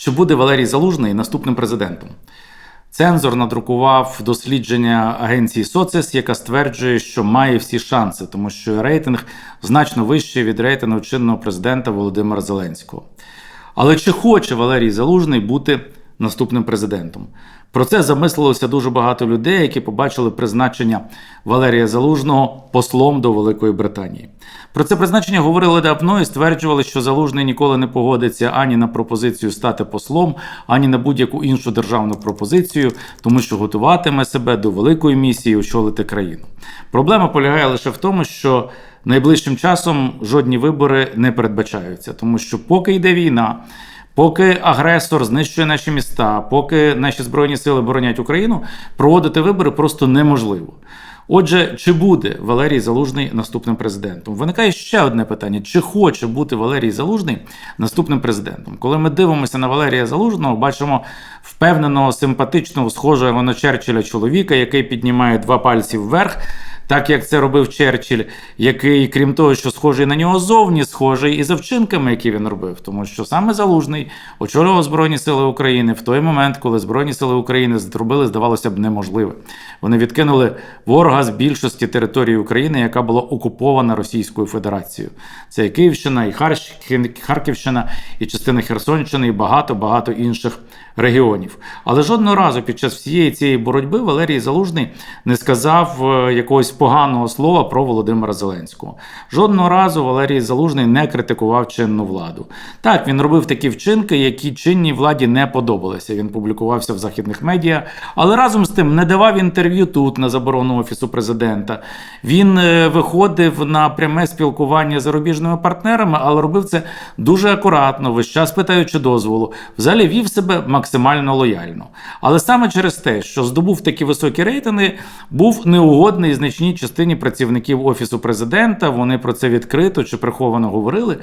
Чи буде Валерій Залужний наступним президентом? Цензор надрукував дослідження агенції Соцес, яка стверджує, що має всі шанси, тому що рейтинг значно вищий від рейтингу чинного президента Володимира Зеленського. Але чи хоче Валерій Залужний бути наступним президентом? Про це замислилося дуже багато людей, які побачили призначення Валерія Залужного послом до Великої Британії. Про це призначення говорили давно і стверджували, що Залужний ніколи не погодиться ані на пропозицію стати послом, ані на будь-яку іншу державну пропозицію, тому що готуватиме себе до великої місії очолити країну. Проблема полягає лише в тому, що найближчим часом жодні вибори не передбачаються, тому що поки йде війна. Поки агресор знищує наші міста, поки наші збройні сили боронять Україну, проводити вибори просто неможливо. Отже, чи буде Валерій Залужний наступним президентом? Виникає ще одне питання: чи хоче бути Валерій Залужний наступним президентом? Коли ми дивимося на Валерія Залужного, бачимо впевненого, симпатичного, схожого на Черчилля чоловіка, який піднімає два пальці вверх так як це робив Черчилль, який, крім того, що схожий на нього зовні, схожий і за вчинками, які він робив, тому що саме Залужний очолював Збройні Сили України в той момент, коли Збройні Сили України зробили, здавалося б, неможливе. Вони відкинули ворога з більшості території України, яка була окупована Російською Федерацією. Це і Київщина, і Харківщина, і частина Херсонщини, і багато багато інших регіонів. Але жодного разу під час всієї цієї боротьби Валерій Залужний не сказав е, якогось поганого слова про Володимира Зеленського. Жодного разу Валерій Залужний не критикував чинну владу. Так, він робив такі вчинки, які чинній владі не подобалися. Він публікувався в західних медіа, але разом з тим не давав інтерв'ю тут на заборону офісу президента. Він е, виходив на пряме спілкування з зарубіжними партнерами, але робив це дуже акуратно, весь час питаючи дозволу. Взагалі вів себе максимально лояльно. Але саме через те, що здобув такі високі рейтинги, був неугодний значній частині працівників офісу президента. Вони про це відкрито чи приховано говорили.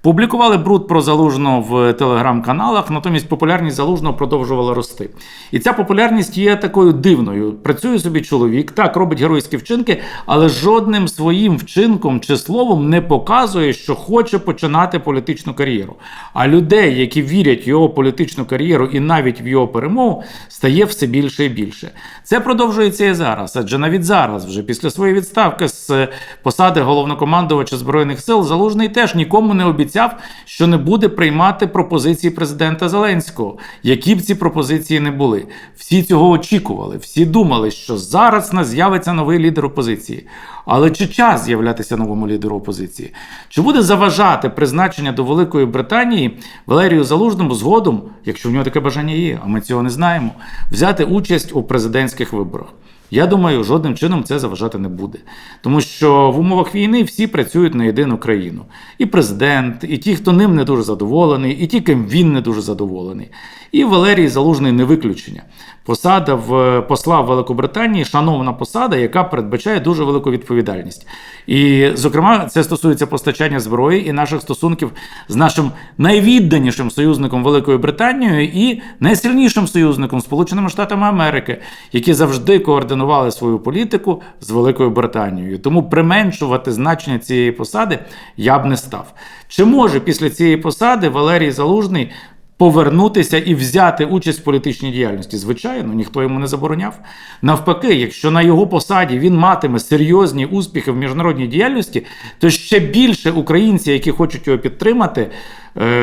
Публікували бруд про залужного в телеграм-каналах, натомість популярність залужного продовжувала рости. І ця популярність є такою дивною. Працює собі чоловік, так робить геройські вчинки, але жодним своїм вчинком чи словом не показує, що хоче починати політичну кар'єру. А людей, які вірять в його політичну кар'єру і навіть в його перемогу, стає все більше і більше. Це продовжується і зараз, адже навіть зараз, вже після своєї відставки з посади головнокомандувача збройних сил, залужний теж нікому не пообіцяв, що не буде приймати пропозиції президента Зеленського, які б ці пропозиції не були. Всі цього очікували, всі думали, що зараз нас з'явиться новий лідер опозиції. Але чи час з'являтися новому лідеру опозиції? Чи буде заважати призначення до Великої Британії Валерію Залужному згодом, якщо в нього таке бажання є, а ми цього не знаємо, взяти участь у президентських виборах? Я думаю, жодним чином це заважати не буде. Тому що в умовах війни всі працюють на єдину країну. І президент, і ті, хто ним не дуже задоволений, і ті, ким він не дуже задоволений. І Валерій Залужний не виключення. Посада в посла в Великобританії шановна посада, яка передбачає дуже велику відповідальність. І, зокрема, це стосується постачання зброї і наших стосунків з нашим найвідданішим союзником Великою Британією і найсильнішим союзником Сполученими Штатами Америки, які завжди координували свою політику з Великою Британією. Тому применшувати значення цієї посади я б не став. Чи може після цієї посади Валерій Залужний повернутися і взяти участь в політичній діяльності. Звичайно, ніхто йому не забороняв. Навпаки, якщо на його посаді він матиме серйозні успіхи в міжнародній діяльності, то ще більше українців, які хочуть його підтримати,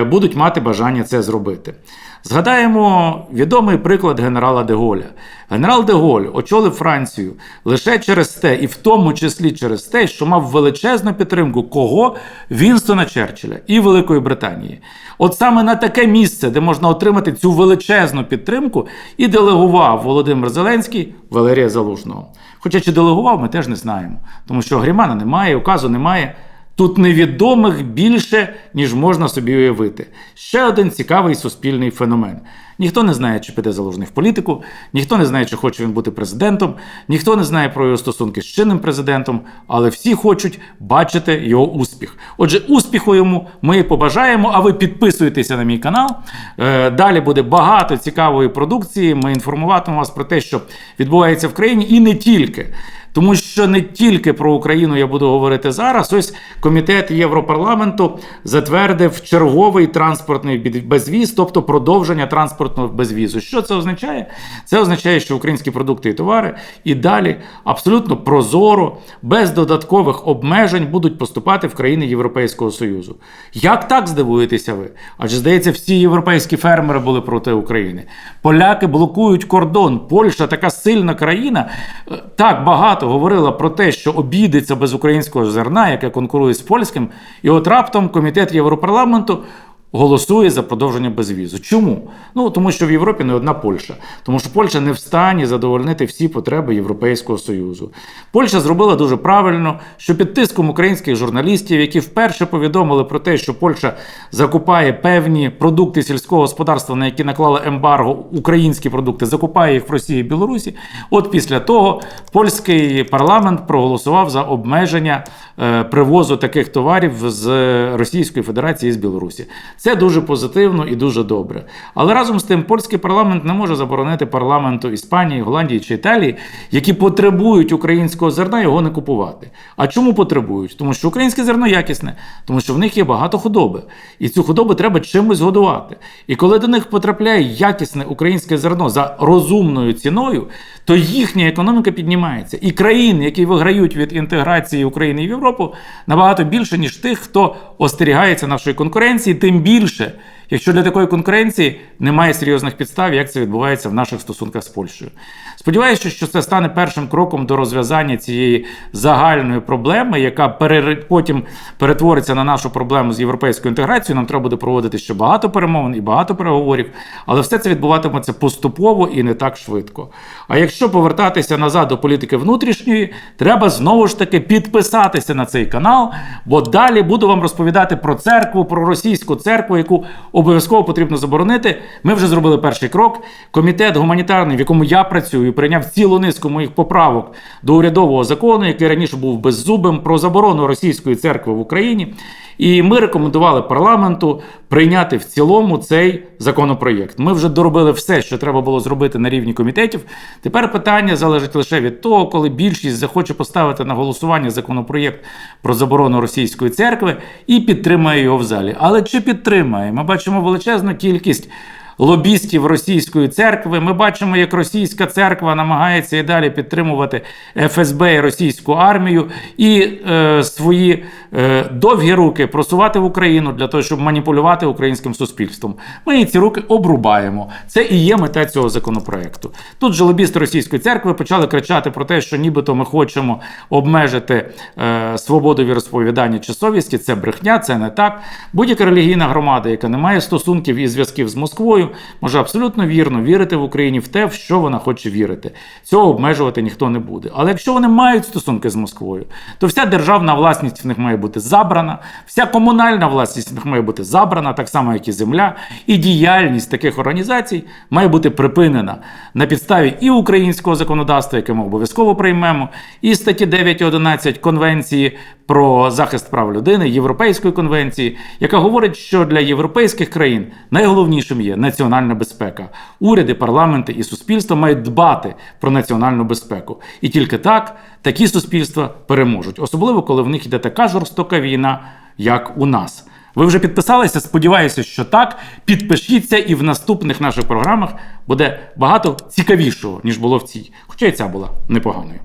будуть мати бажання це зробити. Згадаємо відомий приклад генерала Деголя. Генерал Деголь очолив Францію лише через те, і в тому числі через те, що мав величезну підтримку кого Вінстона Черчилля і Великої Британії. От саме на таке місце, де можна отримати цю величезну підтримку, і делегував Володимир Зеленський Валерія Залужного. Хоча чи делегував, ми теж не знаємо, тому що Грімана немає, указу немає. Тут невідомих більше, ніж можна собі уявити. Ще один цікавий суспільний феномен. Ніхто не знає, чи піде залужний в політику, ніхто не знає, чи хоче він бути президентом, ніхто не знає про його стосунки з чинним президентом, але всі хочуть бачити його успіх. Отже, успіху йому ми побажаємо. А ви підписуєтеся на мій канал. Е, Далі буде багато цікавої продукції. Ми інформуватимемо вас про те, що відбувається в країні, і не тільки. Тому що не тільки про Україну я буду говорити зараз. Ось комітет Європарламенту затвердив черговий транспортний безвіз, тобто продовження транспортного безвізу. Що це означає? Це означає, що українські продукти і товари і далі абсолютно прозоро, без додаткових обмежень будуть поступати в країни Європейського Союзу. Як так здивуєтеся ви? Адже здається, всі європейські фермери були проти України. Поляки блокують кордон. Польща така сильна країна. е, Так багато говорила про те, що обійдеться без українського зерна, яке конкурує з польським. І от раптом комітет Європарламенту голосує за продовження безвізу. Чому? Ну тому що в Європі не одна Польща, тому що Польща не в стані задовольнити всі потреби Європейського союзу. Польща зробила дуже правильно, що під тиском українських журналістів, які вперше повідомили про те, що Польща закупає певні продукти сільського господарства, на які наклала ембарго, українські продукти, закупає їх в Росії і Білорусі. От після того польський парламент проголосував за обмеження е, привозу таких товарів з Російської Федерації і з Білорусі. Це дуже позитивно і дуже добре. Але разом з тим, польський парламент не може заборонити парламенту Іспанії, Голландії чи Італії, які потребують українського зерна, його не купувати. А чому потребують? Тому що українське зерно якісне, тому що в них є багато худоби, і цю худобу треба чимось годувати. І коли до них потрапляє якісне українське зерно за розумною ціною, то їхня економіка піднімається. І країни, які виграють від інтеграції України в Європу, набагато більше, ніж тих, хто остерігається нашої конкуренції, тим більше, гірше, якщо для такої конкуренції немає серйозних підстав, як це відбувається в наших стосунках з Польщею. Сподіваюся, що це стане першим кроком до розв'язання цієї загальної проблеми, яка потім перетвориться на нашу проблему з європейською інтеграцією. Нам треба буде проводити ще багато перемовин і багато переговорів, але все це відбуватиметься поступово і не так швидко. А якщо повертатися назад до політики внутрішньої, треба знову ж таки підписатися на цей канал, бо далі буду вам розповідати про церкву, про російську церкву, яку обов'язково потрібно заборонити. Ми вже зробили перший крок. Комітет гуманітарний, в якому я працюю, прийняв цілу низку моїх поправок до урядового закону, який раніше був беззубим, про заборону російської церкви в Україні. І ми рекомендували парламенту прийняти в цілому цей законопроєкт. Ми вже доробили все, що треба було зробити на рівні комітетів. Тепер питання залежить лише від того, коли більшість захоче поставити на голосування законопроєкт про заборону російської церкви і підтримає його в залі. Але чи підтримає? Ми бачимо величезну кількість. Лобістів російської церкви. Ми бачимо, як російська церква намагається і далі підтримувати ФСБ і російську армію і е, свої е, довгі руки просувати в Україну для того, щоб маніпулювати українським суспільством. Ми ці руки обрубаємо. Це і є мета цього законопроекту. Тут же лобісти російської церкви почали кричати про те, що нібито ми хочемо обмежити е, свободу віросповідання чи совісті. Це брехня, це не так. Будь-яка релігійна громада, яка не має стосунків і зв'язків з Москвою, може абсолютно вірно вірити в Україні в те, в що вона хоче вірити. Цього обмежувати ніхто не буде. Але якщо вони мають стосунки з Москвою, то вся державна власність в них має бути забрана, вся комунальна власність в них має бути забрана, так само як і земля, і діяльність таких організацій має бути припинена на підставі і українського законодавства, яке ми обов'язково приймемо, і статті 9 і 11 Конвенції про захист прав людини, Європейської конвенції, яка говорить, що для європейських країн найголовнішим є національна безпека. Уряди, парламенти і суспільство мають дбати про національну безпеку. І тільки так такі суспільства переможуть, особливо коли в них йде така жорстока війна, як у нас. Ви вже підписалися? Сподіваюся, що так. Підпишіться, і в наступних наших програмах буде багато цікавішого, ніж було в цій. Хоча і ця була непоганою.